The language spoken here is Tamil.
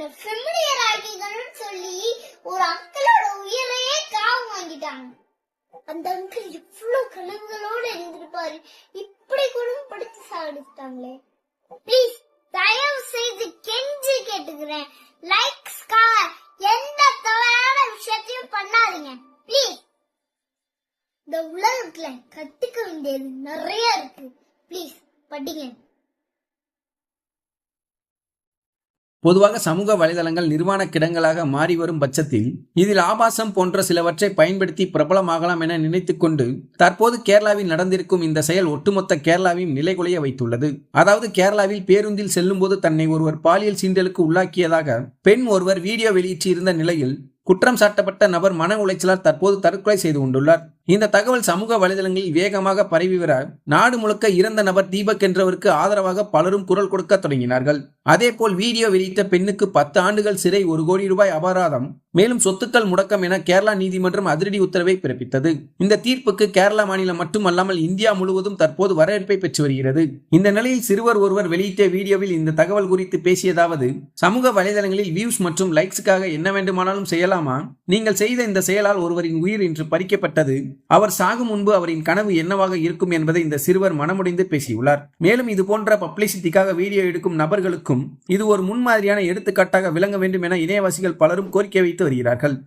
செம்மடியர் ஆக்கிக்கணும்னு சொல்லி ஒரு அங்கிளோட உயிரையே காவு வாங்கிட்டாங்க. அந்த அங்கிள் இவ்வளவு கனவுகளோட இருந்திருப்பாரு. இப்படி குடும்பப்படுத்தி சாடிட்டாங்களே ப்ளீஸ் தயவு செய்து கெஞ்சி கேட்டுக்கிறேன். லைக்ஸ்க்காக எந்த தவறான விஷயத்தையும் பண்ணாதீங்க. ப்ளீஸ் இந்த உலகத்துல கத்துக்க வேண்டியது நிறைய இருக்கு. ப்ளீஸ் படிங்க. பொதுவாக சமூக வலைதளங்கள் நிர்வாண கிடங்களாக மாறி வரும் பட்சத்தில் இதில் ஆபாசம் போன்ற சிலவற்றை பயன்படுத்தி பிரபலமாகலாம் என நினைத்துக்கொண்டு தற்போது கேரளாவில் நடந்திருக்கும் இந்த செயல் ஒட்டுமொத்த கேரளாவையும் நிலைகுலைய வைத்துள்ளது. அதாவது கேரளாவில் பேருந்தில் செல்லும்போது தன்னை ஒருவர் பாலியல் சீண்டலுக்கு உள்ளாக்கியதாக பெண் ஒருவர் வீடியோ வெளியிட்டிருந்த நிலையில் குற்றம் சாட்டப்பட்ட நபர் மன உளைச்சலால் தற்போது தற்கொலை செய்து கொண்டுள்ளார். இந்த தகவல் சமூக வலைதளங்களில் வேகமாக பரவி வர நாடு முழுக்க இறந்த நபர் தீபக் என்றவருக்கு ஆதரவாக பலரும் குரல் கொடுக்க தொடங்கினார்கள். அதேபோல் வீடியோ வெளியிட்ட பெண்ணுக்கு பத்து ஆண்டுகள் சிறை ஒரு கோடி ரூபாய் அபராதம் மேலும் சொத்துக்கள் முடக்கம் என கேரளா நீதிமன்றம் அதிரடி உத்தரவை பிறப்பித்தது. இந்த தீர்ப்புக்கு கேரளா மாநிலம் மட்டுமல்லாமல் இந்தியா முழுவதும் தற்போது வரவேற்பை பெற்று வருகிறது. இந்த நிலையில் சிறுவர் ஒருவர் வெளியிட்ட வீடியோவில் இந்த தகவல் குறித்து பேசியதாவது சமூக வலைதளங்களில் வியூஸ் மற்றும் லைக்ஸுக்காக என்ன வேண்டுமானாலும் செய்யலாமா? நீங்கள் செய்த இந்த செயலால் ஒருவரின் உயிர் இன்று பறிக்கப்பட்டது. அவர் சாகும் முன்பு அவரின் கனவு என்னவாக இருக்கும் என்பதை இந்த சிறுவர் மனமுடைந்து பேசியுள்ளார். மேலும் இது போன்ற பப்ளிசிட்டிக்காக வீடியோ எடுக்கும் நபர்களுக்கும் இது ஒரு முன்மாதிரியான எடுத்துக்காட்டாக விளங்க வேண்டும் என இணையவாசிகள் பலரும் கோரிக்கை வைத்து வருகிறார்கள்